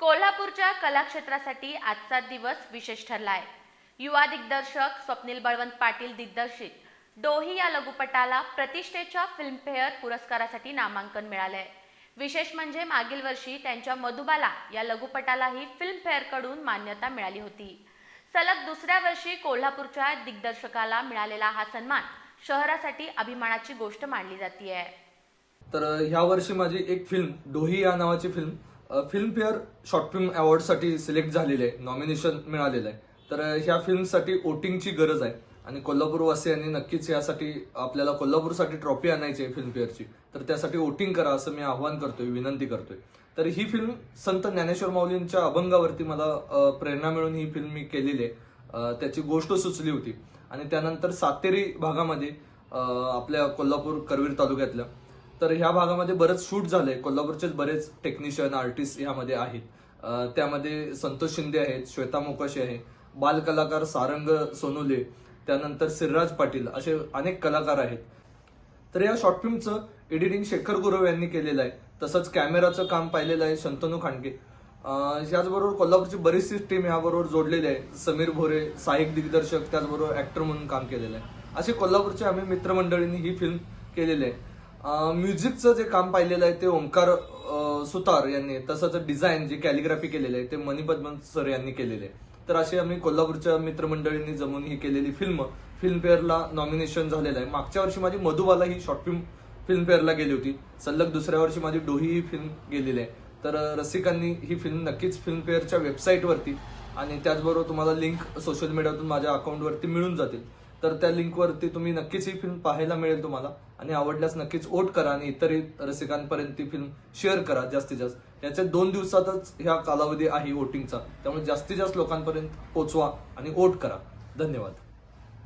कोल्हापूरच्या कलाक्षेत्रासाठी आजचा दिवस विशेष ठरला आहे युवा दिग्दर्शक स्वप्नील बळवंत पाटील दिग्दर्शित. डोही या लघुपटाला प्रतिष्ठेच्या फिल्मफेअर पुरस्कारासाठी नामांकन मिळालंय. विशेष म्हणजे मागील वर्षी त्यांच्या मधुबाला या लघुपटालाही फिल्मफेअरकडून मान्यता मिळाली होती. सलग दुसऱ्या वर्षी कोल्हापूरच्या दिग्दर्शकाला मिळालेला हा सन्मान शहरासाठी अभिमानाची गोष्ट मानली जाते तर ह्या वर्षी माझी एक फिल्म डोही या नावाची फिल्म फिल्मफेअर शॉर्ट फिल्म अवॉर्डसाठी सिलेक्ट झालेलं आहे नॉमिनेशन मिळालेलं आहे. तर ह्या फिल्मसाठी वोटिंगची गरज आहे. आणि कोल्हापूरवासियांनी नक्कीच यासाठी आपल्याला कोल्हापूरसाठी ट्रॉफी आणायची आहे फिल्मफेअरची. तर त्यासाठी वोटिंग करा असं मी आवाहन करतोय विनंती करतोय. तर ही फिल्म संत ज्ञानेश्वर माऊलींच्या अभंगावरती मला प्रेरणा मिळून ही फिल्म मी केलेली आहे. त्याची गोष्ट सुचली होती. आणि त्यानंतर सातेरी भागामध्ये आपल्या कोल्हापूर करवीर तालुक्यातल्या तर ह्या भागामध्ये बरंच शूट झालंय. कोल्हापूरचेच बरेच टेक्निशियन आर्टिस्ट ह्यामध्ये आहेत. त्यामध्ये संतोष शिंदे आहेत श्वेता मोकाशी आहे बालकलाकार सारंग सोनुले त्यानंतर सिरराज पाटील असे अनेक कलाकार आहेत. तर या शॉर्ट फिल्मचं एडिटिंग शेखर गुरव यांनी केलेलं आहे. तसंच कॅमेराचं काम पाहिलेलं आहे शंतनू खांडके याचबरोबर कोल्हापूरची बरीचशी टीम याबरोबर जोडलेली आहे. समीर भोरे सहाय्यक दिग्दर्शक त्याचबरोबर ऍक्टर म्हणून काम केलेलं आहे. असे कोल्हापूरचे आम्ही मित्रमंडळींनी ही फिल्म केलेली आहे. म्युझिकचं जे काम पाहिलेलं आहे ते ओंकार सुतार यांनी तसंच डिझाईन जे कॅलिग्राफी केलेलं आहे ते मणिपद्मन सर यांनी केलेले आहे. तर अशी आम्ही कोल्हापूरच्या मित्रमंडळींनी जमून ही केलेली फिल्म फिल्मफेअरला नॉमिनेशन झालेलं आहे. मागच्या वर्षी माझी मधुबाला ही शॉर्ट फिल्म फिल्मफेअरला गेली होती. सलग दुसऱ्या वर्षी माझी डोही ही फिल्म गेलेली आहे. तर रसिकांनी ही फिल्म नक्कीच फिल्मफेअरच्या वेबसाईटवरती आणि त्याचबरोबर तुम्हाला लिंक सोशल मीडियातून माझ्या अकाउंटवरती मिळून जातील. तर त्या लिंकवरती तुम्ही नक्कीच ही फिल्म पाहायला मिळेल तुम्हाला. आणि आवडल्यास नक्कीच वोट करा आणि इतर रसिकांपर्यंत ती फिल्म शेअर करा जास्तीत जास्त. याच्या दोन दिवसातच ह्या कालावधी आहे वोटिंगचा त्यामुळे जास्तीत जास्त लोकांपर्यंत पोचवा आणि वोट करा. धन्यवाद.